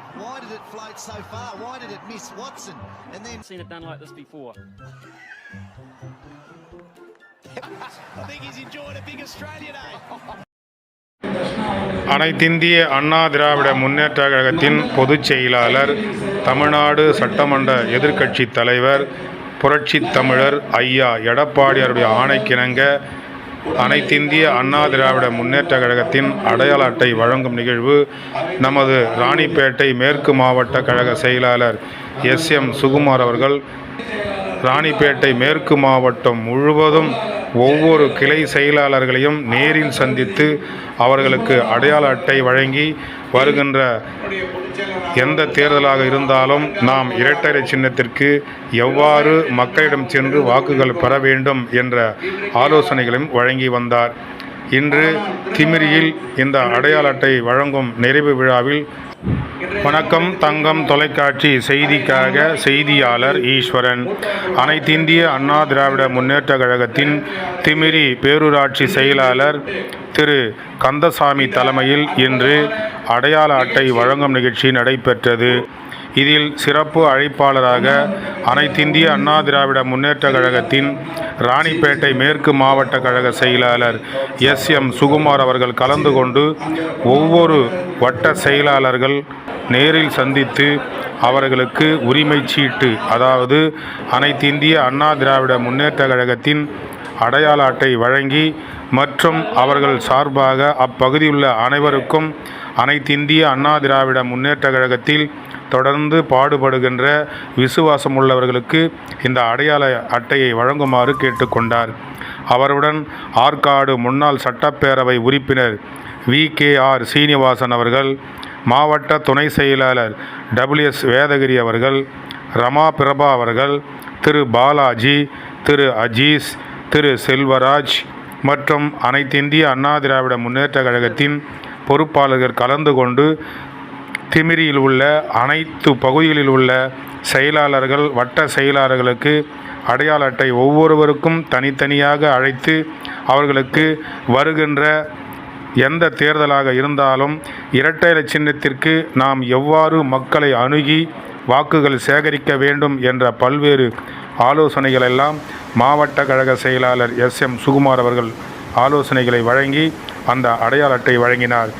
Webb. Why did it float so far? Why did it miss Watson? And then seen it done like this before. I think he's enjoyed a big Australia Day. அனைத்திந்திய அண்ணா திராவிட முன்னேற்ற கழகத்தின் பொதுச் செயலாளர் தமிழ்நாடு சட்டமன்ற எதிர்க்கட்சி தலைவர் புரட்சித் தமிழர் ஐயா எடப்பாடியாருடைய ஆணைக்கிணங்க அனைத்திந்திய அண்ணா திராவிட முன்னேற்ற கழகத்தின் அடையாள அட்டை வழங்கும் நிகழ்வு நமது ராணிப்பேட்டை மேற்கு மாவட்ட கழக செயலாளர் எஸ் எம் சுகுமார் அவர்கள். ராணிப்பேட்டை மேற்கு மாவட்டம் முழுவதும் ஒவ்வொரு கிளை செயலாளர்களையும் நேரில் சந்தித்து அவர்களுக்கு அடையாள அட்டை வழங்கி வருகின்ற எந்த தேர்தலாக இருந்தாலும் நாம் இரட்டரை சின்னத்திற்கு எவ்வாறு மக்களிடம் சென்று வாக்குகள் பெற வேண்டும் என்ற ஆலோசனைகளையும் வழங்கி வந்தார். இன்று திமிரியில் இந்த அடையாள அட்டை வழங்கும் நிறைவு விழாவில் வணக்கம் தங்கம் தொலைக்காட்சி செய்திக்காக செய்தியாளர் ஈஸ்வரன். அனைத்திந்திய அண்ணா திராவிட முன்னேற்ற கழகத்தின் திமிரி பேரூராட்சி செயலாளர் திரு கந்தசாமி தலைமையில் இன்று அடையாள அட்டை வழங்கும் நிகழ்ச்சி நடைபெற்றது. இதில் சிறப்பு அழைப்பாளராக அனைத்திந்திய அண்ணா திராவிட முன்னேற்ற கழகத்தின் ராணிப்பேட்டை மேற்கு மாவட்ட கழக செயலாளர் எஸ் எம் சுகுமார் அவர்கள் கலந்து கொண்டு ஒவ்வொரு வட்ட செயலாளர்கள் நேரில் சந்தித்து அவர்களுக்கு உரிமை சீட்டு அதாவது அனைத்திந்திய அண்ணா திராவிட முன்னேற்ற கழகத்தின் அடையாள அட்டை வழங்கி மற்றும் அவர்கள் சார்பாக அப்பகுதியுள்ள அனைவருக்கும் அனைத்திந்திய அண்ணா திராவிட முன்னேற்ற கழகத்தில் தொடர்ந்து பாடுபடுகின்ற விசுவாசம் உள்ளவர்களுக்கு இந்த அடையாள அட்டையை வழங்குமாறு கேட்டுக்கொண்டார். அவருடன் ஆற்காடு முன்னாள் சட்டப்பேரவை உறுப்பினர் வி. கே. ஆர். சீனிவாசன் அவர்கள் மாவட்ட துணை செயலாளர் டபிள்யூஎஸ் வேதகிரி அவர்கள் ரமா பிரபா அவர்கள் திரு. பாலாஜி திரு. அஜீஸ் திரு. செல்வராஜ் மற்றும் அனைத்திந்திய அண்ணா திராவிட முன்னேற்ற கழகத்தின் பொறுப்பாளர்கள் கலந்து கொண்டு திமிரியில் உள்ள அனைத்து பகுதிகளில் உள்ள செயலாளர்கள் வட்ட செயலாளர்களுக்கு அடையாள அட்டை ஒவ்வொருவருக்கும் தனித்தனியாக அழைத்து அவர்களுக்கு வருகின்ற எந்த தேர்தலாக இருந்தாலும் இரட்டை இலை சின்னத்திற்கு நாம் எவ்வாறு மக்களை அணுகி வாக்குகள் சேகரிக்க வேண்டும் என்ற பல்வேறு ஆலோசனைகளெல்லாம் மாவட்ட கழக செயலாளர் எஸ் எம் சுகுமார் அவர்கள் ஆலோசனைகளை வழங்கி அந்த அடையாள அட்டை வழங்கினார்.